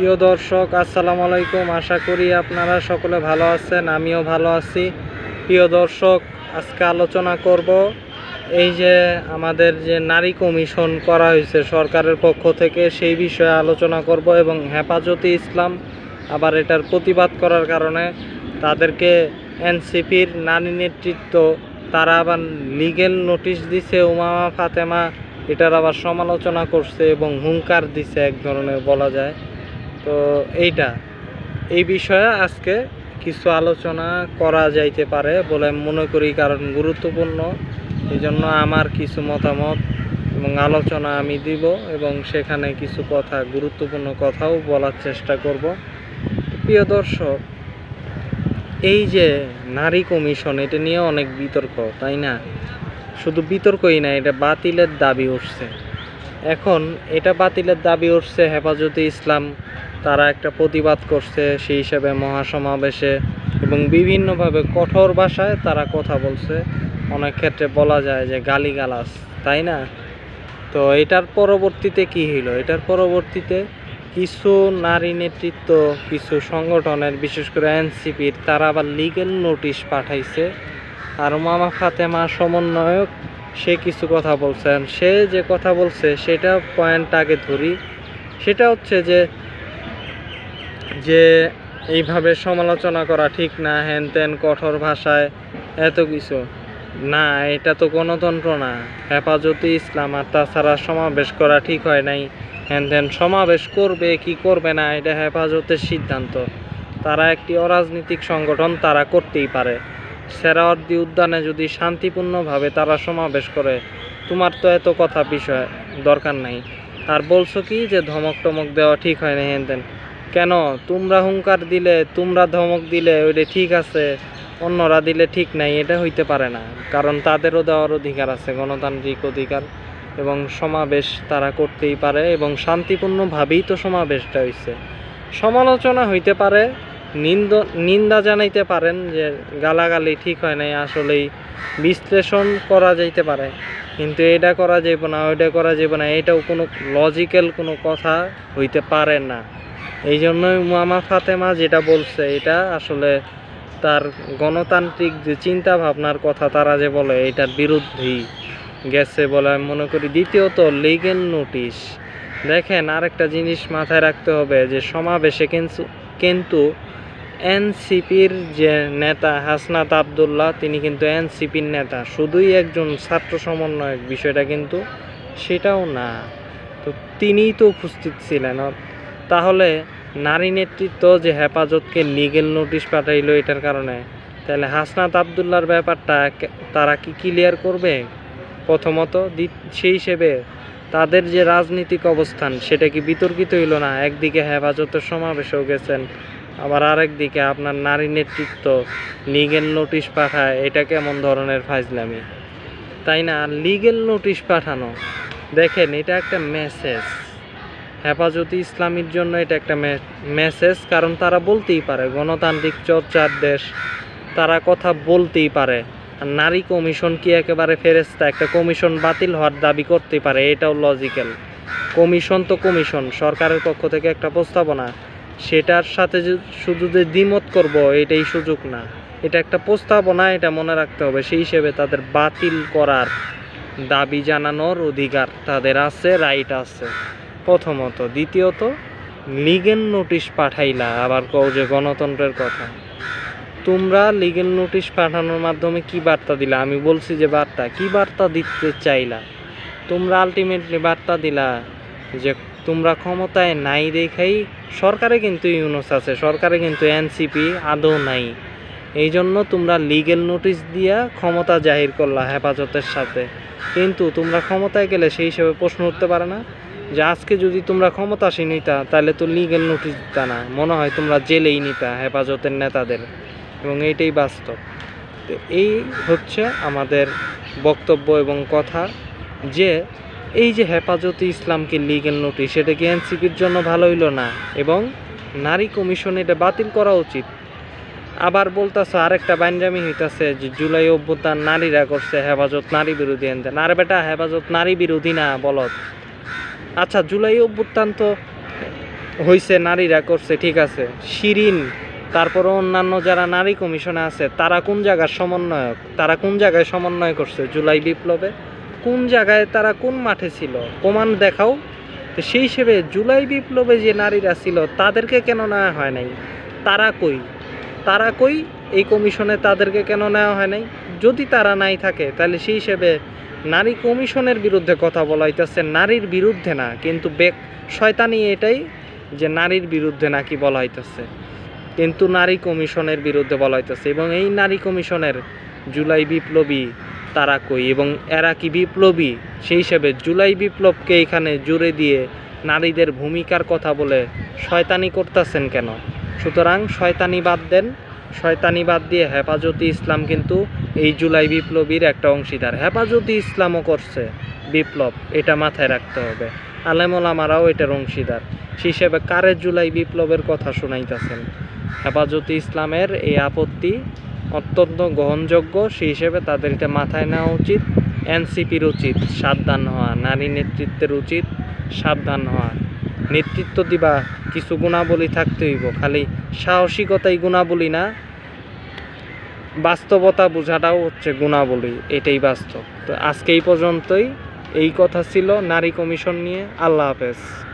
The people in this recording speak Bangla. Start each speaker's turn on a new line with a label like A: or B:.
A: প্রিয় দর্শক, আসসালামু আলাইকুম। আশা করি আপনারা সকলে ভালো আছেন, আমিও ভালো আছি। প্রিয় দর্শক, আজকে আলোচনা করব এই যে আমাদের যে নারী কমিশন করা হয়েছে সরকারের পক্ষ থেকে, সেই বিষয়ে আলোচনা করব এবং হেফাজতে ইসলাম আবার এটার প্রতিবাদ করার কারণে তাদেরকে এনসিপির নারী নেতৃত্ব, তারা আবার লিগেল নোটিশ দিছে, উমামা ফাতেমা, এটার আবার সমালোচনা করছে এবং হুঙ্কার দিছে, এক ধরনের বলা যায়। তো এইটা। এই বিষয়ে আজকে কিছু আলোচনা করা যাইতে পারে বলে মনে করি, কারণ গুরুত্বপূর্ণ। এই জন্য আমার কিছু মতামত এবং আলোচনা আমি দিব এবং সেখানে কিছু কথা, গুরুত্বপূর্ণ কথাও বলার চেষ্টা করব। প্রিয় দর্শক, এই যে নারী কমিশন, এটা নিয়ে অনেক বিতর্ক, তাই না? শুধু বিতর্কই না, এটা বাতিলের দাবি উঠছে। এখন এটা বাতিলের দাবি উঠছে হেফাজতে ইসলাম তারা একটা প্রতিবাদ করছে সেই হিসাবে মহাসমাবেশে এবং বিভিন্নভাবে কঠোর ভাষায় তারা কথা বলছে। অনেক ক্ষেত্রে বলা যায় যে গালিগালাজ, তাই না? তো এটার পরবর্তীতে কি হইল? এটার পরবর্তীতে কিছু নারী নেতৃত্ব, কিছু সংগঠনের, বিশেষ করে এনসিপির, তারা আবার লিগেল নোটিশ পাঠাইছে। আর মামা ফাতেমা সমন্বয়ক, সে কিছু কথা বলছেন। সে যে কথা বলছে, সেটা পয়েন্ট আগে ধরি। সেটা হচ্ছে যে যে এইভাবে সমালোচনা করা ঠিক না হ্যান ত্যান কঠোর ভাষায়, এত কিছু। না, এটা তো গণতন্ত্র না। হেফাজতে ইসলাম আর তাছাড়া সমাবেশ করা ঠিক হয় নাই। হ্যান ত্যান সমাবেশ করবে কি করবে না, এটা হেফাজতের সিদ্ধান্ত। তারা একটি অরাজনৈতিক সংগঠন তারা করতেই পারে। সেরাওয়ার্দী উদ্যানে যদি শান্তিপূর্ণভাবে তারা সমাবেশ করে, তোমার তো এত কথা বিষয়, দরকার নাই। আর বলছো কি যে ধমক টমক দেওয়া ঠিক হয় না হেন কেন? তোমরা হুঙ্কার দিলে, তোমরা ধমক দিলে, ওইটা ঠিক আছে। অন্যরা দিলে ঠিক নাই, এটা হইতে পারে না। কারণ তাদেরও দেওয়ার অধিকার আছে, গণতান্ত্রিক অধিকার। এবং সমাবেশ তারা করতেই পারে এবং শান্তিপূর্ণভাবেই তো সমাবেশটা হয়েছে সমালোচনা হইতে পারে, নিন্দ, নিন্দা জানাইতে পারেন যে গালাগালি ঠিক হয় নাই, আসলেই বিশ্লেষণ করা যাইতে পারে। কিন্তু এটা করা যাইব না, ওইটা করা যাইব না, এটাও কোনো লজিক্যাল কোনো কথা হইতে পারে না। এই জন্যই মামা ফাতেমা যেটা বলছে, এটা আসলে তার গণতান্ত্রিক যে চিন্তা ভাবনার কথা তারা যে বলে, এটার বিরুদ্ধেই গেছে বলে আমি মনে করি। দ্বিতীয়ত লিগেল নোটিশ দেখেন, আরেকটা জিনিস মাথায় রাখতে হবে যে, সমাবেশে কিন্তু কিন্তু এনসিপির যে নেতা হাসনাত আবদুল্লাহ, তিনি কিন্তু এনসিপির নেতা। শুধুই একজন ছাত্র সমন্বয়ক, বিষয়টা কিন্তু সেটাও না। তো তিনিই তো উপস্থিত ছিলেন। তাহলে নারী নেতৃত্ব যে হেফাজতকে লিগেল নোটিশ পাঠাইলো এটার কারণে, তাহলে হাসনাত আবদুল্লার ব্যাপারটা তারা কি ক্লিয়ার করবে? প্রথমত সেই হিসেবে তাদের যে রাজনৈতিক অবস্থান, সেটা কি বিতর্কিত হইল না? একদিকে হেফাজতের সমাবেশেও গেছেন, আবার আরেক দিকে আপনার নারী নেতৃত্ব লিগেল নোটিশ পাঠায়, এটা কেমন ধরনের ফাইজলামি তাই না? লিগেল নোটিশ পাঠানো, দেখেন, এটা একটা মেসেজ হেফাজতে ইসলামীর জন্য এটা একটা মেসেজ কারণ তারা বলতেই পারে, গণতান্ত্রিক চর্চার দেশ, তারা কথা বলতেই পারে। আর নারী কমিশন কি একেবারে ফেরেস্তা একটা কমিশন বাতিল হওয়ার দাবি করতে পারে, এটাও লজিক্যাল কমিশন তো কমিশন, সরকারের পক্ষ থেকে একটা প্রস্তাবনা। সেটার সাথে শুধু যে দ্বিমত করব, এটাই সুযোগ না। এটা একটা প্রস্তাবনা, এটা মনে রাখতে হবে, সেই হিসেবে তাদের বাতিল করার দাবি জানানোর অধিকার তাদের আছে রাইট আছে। প্রথমত। দ্বিতীয়ত, লিগেল নোটিশ পাঠাইলা, আবার কও যে গণতন্ত্রের কথা। তোমরা লিগেল নোটিশ পাঠানোর মাধ্যমে কি বার্তা দিলা? আমি বলছি যে বার্তা, কি বার্তা দিতে চাইলা? তোমরা আলটিমেটলি বার্তা দিলা যে তোমরা ক্ষমতায় নাই দেখাই সরকারে কিন্তু ইউনুস আছে, সরকারে কিন্তু এনসিপি আদৌ নাই। এই জন্য তোমরা লিগেল নোটিশ দিয়া ক্ষমতা জাহির করলা হেফাজতের সাথে। কিন্তু তোমরা ক্ষমতায় গেলে সেই হিসেবে প্রশ্ন উঠতে পারে না। যে আজকে যদি তোমরা ক্ষমতাসীন নিতা তাহলে তো লিগেল নোটিশ দিতা না। মনে হয় তোমরা জেলেই নিতা, হেফাজতের নেতাদের। এবং এইটাই বাস্তব। তো এই হচ্ছে আমাদের বক্তব্য এবং কথা যে, এই যে হেফাজতে ইসলামকে লিগেল নোটিশ সেটা কি এনসিপির জন্য ভালো হইল না? এবং নারী কমিশন এটা বাতিল করা উচিত। আবার বলতেছে, আরেকটা বাঞ্জামি হইতাছে যে জুলাই অভ্যুত্থান নারীরা করছে হেফাজত নারী বিরোধী এনতেন আরে বেটা, হেফাজত নারী বিরোধী না বলত আচ্ছা জুলাই অভ্যুত্থান তো হইছে, নারীরা করছে, ঠিক আছে। শিরিন তারপরে অন্যান্য যারা নারী কমিশনে আছে, তারা কোন জায়গার সমন্বয়ক? তারা কোন জায়গায় সমন্বয় করছে জুলাই বিপ্লবে? কোন জায়গায় তারা কোন মাঠে ছিল? প্রমাণ দেখাও। তো সেই হিসেবে জুলাই বিপ্লবে যে নারীরা ছিল, তাদেরকে কেন নেওয়া হয় নাই? তারা কই? তারা কই? এই কমিশনে তাদেরকে কেন নেওয়া হয় নাই? যদি তারা নাই থাকে, তাহলে সেই হিসেবে নারী কমিশনের বিরুদ্ধে কথা বলা হইতেছে নারীর বিরুদ্ধে না, কিন্তু বেক, শয়তানি এটাই যে নারীর বিরুদ্ধে নাকি বলা হইতেছে কিন্তু নারী কমিশনের বিরুদ্ধে বলা হইতেছে এবং এই নারী কমিশনের জুলাই বিপ্লবী তারা কই, এবং এরা কি বিপ্লবী? সেই হিসেবে জুলাই বিপ্লবকে এখানে জুড়ে দিয়ে নারীদের ভূমিকার কথা বলে শয়তানি করতেছেন কেন? সুতরাং শয়তানি বাদ দেন, শয়তানি বাদ দিয়ে হেফাজতি ইসলাম কিন্তু এই জুলাই বিপ্লবীর একটা অংশীদার। হেফাজতি ইসলামও করছে বিপ্লব, এটা মাথায় রাখতে হবে। আলেমোলামারাও এটার অংশীদার। হিসেবে কারে জুলাই বিপ্লবের কথা শুনাইতেছেন? হেফাজতি ইসলামের এই আপত্তি অত্যন্ত গ্রহণযোগ্য। সেই হিসেবে তাদের এটা মাথায় নেওয়া উচিত। এনসিপির উচিত সাবধান হওয়া, নারী নেতৃত্বের উচিত সাবধান হওয়া। নেতৃত্ব দিবা, কিছু গুণাবলী থাকতে হইব। খালি সাহসিকতাই গুণাবলী না বাস্তবতা বোঝাটাও হচ্ছে গুণাবলী, এটাই বাস্তব। তো আজকে এই পর্যন্তই। এই কথা ছিল নারী কমিশন নিয়ে। আল্লাহ হাফেজ।